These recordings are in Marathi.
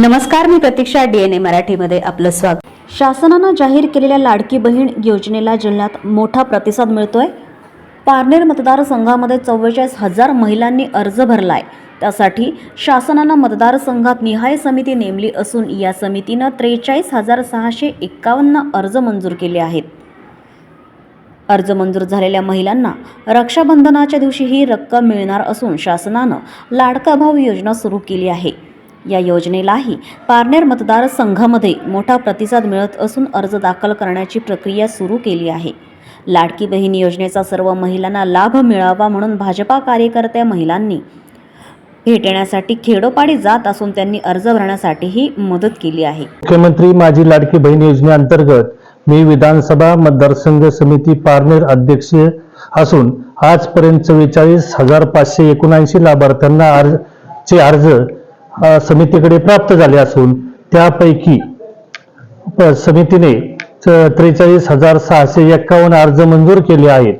नमस्कार मी प्रतीक्षा डीएनए मराठीमध्ये आपलं स्वागत. शासनानं जाहीर केलेल्या लाडकी बहीण योजनेला जिल्ह्यात मोठा प्रतिसाद मिळतोय. पारनेर मतदारसंघामध्ये चव्वेचाळीस हजार महिलांनी अर्ज भरलाय. त्यासाठी शासनानं मतदारसंघात निहाय समिती नेमली असून या समितीनं त्रेचाळीस हजार सहाशे एक्कावन्न अर्ज मंजूर केले आहेत. अर्ज मंजूर झालेल्या महिलांना रक्षाबंधनाच्या दिवशी ही रक्कम मिळणार असून शासनानं लाडका भाऊ योजना सुरू केली आहे. या योजनेलाही पारनेर मतदारसंघामध्ये मोठा प्रतिसाद मिळत असून अर्ज दाखल करण्याची प्रक्रिया सुरू केली आहे. लाडकी बहीण योजनेचा सर्व महिलांना लाभ मिळावा म्हणून भाजपा कार्यकर्त्या महिलांनी भेटण्यासाठी खेडोपाडी जात असून त्यांनी अर्ज भरण्यासाठीही मदत केली आहे. मुख्यमंत्री माझी लाडकी बहीण योजनेअंतर्गत मी विधानसभा मतदारसंघ समिती पारनेर अध्यक्ष असून आजपर्यंत चव्वेचाळीस हजार पाचशे एकोणऐंशी लाभार्थ्यांना अर्ज चे अर्ज समितीकडे प्राप्त झाले असून त्यापैकी प- समितीने त्रेचाळीस हजार सहाशे एक्कावन्न अर्ज मंजूर केले आहेत.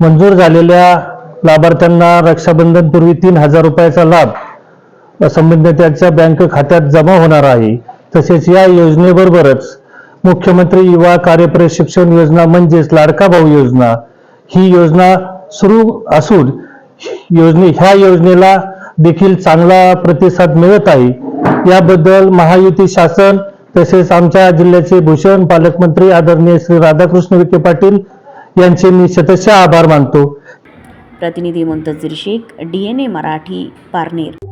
मंजूर झालेल्या लाभार्थ्यांना रक्षाबंधन पूर्वी तीन हजार रुपयाचा लाभ संबंधितांच्या बँक खात्यात जमा होणार आहे. तसेच या योजनेबरोबरच मुख्यमंत्री युवा कार्य प्रशिक्षण योजना म्हणजेच लाडका भाऊ योजना ही योजना सुरू असून योजने ह्या योजनेला देखील चांगला प्रतिसाद मिळत आहे. याबद्दल महायुती शासन तसेच आमच्या जिल्ह्याचे भूषण पालकमंत्री आदरणीय श्री राधाकृष्ण विखे पाटील यांचे मी शतशः आभार मानतो. प्रतिनिधी मुंतजीर शेख ए मराठी पारनेर.